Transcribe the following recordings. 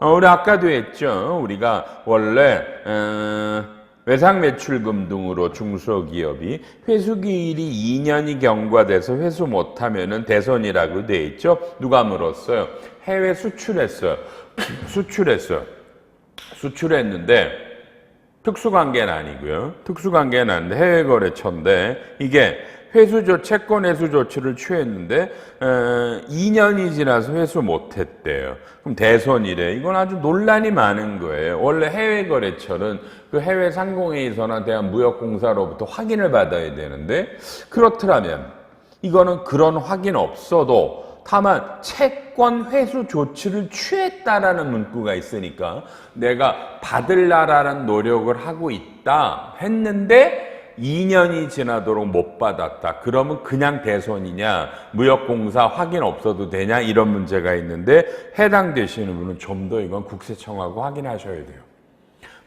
어, 우리 아까도 했죠. 우리가 원래 어, 외상 매출금 등으로 중소기업이 회수기일이 2년이 경과돼서 회수 못하면은 대손이라고 돼 있죠. 누가 물었어요? 해외 수출했어요. 수출했어요. 수출했는데 특수관계는 아니고요. 특수관계는 아닌데 해외 거래처인데 이게 회수조 채권 회수 조치를 취했는데 어, 2년이 지나서 회수 못했대요. 그럼 대손이래. 이건 아주 논란이 많은 거예요. 원래 해외 거래처는 그 해외 상공회의소나 대한 무역공사로부터 확인을 받아야 되는데 그렇더라면 이거는 그런 확인 없어도 다만 채권 회수 조치를 취했다라는 문구가 있으니까 내가 받을라라는 노력을 하고 있다 했는데 2년이 지나도록 못 받았다. 그러면 그냥 대손이냐, 무역공사 확인 없어도 되냐 이런 문제가 있는데 해당되시는 분은 좀 더 이건 국세청하고 확인하셔야 돼요.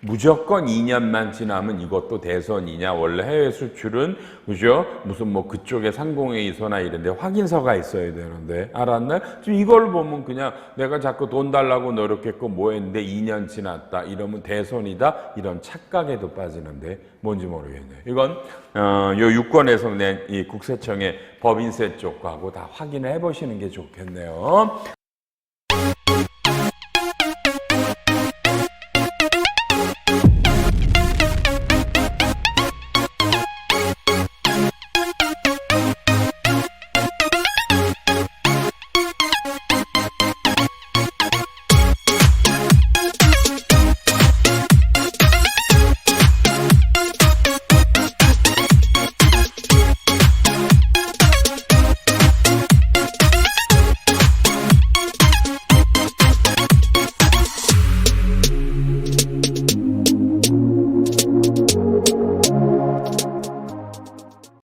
무조건 2년만 지나면 이것도 대선이냐? 원래 해외 수출은 그죠? 무슨 뭐 그쪽에 상공회의소나 이런데 확인서가 있어야 되는데. 알았나? 지금 이걸 보면 그냥 내가 자꾸 돈 달라고 노력했고 뭐 했는데 2년 지났다. 이러면 대선이다? 이런 착각에도 빠지는데. 뭔지 모르겠네요 이건 어요 유권에서 낸 이 국세청의 법인세 쪽하고 다 확인을 해보시는 게 좋겠네요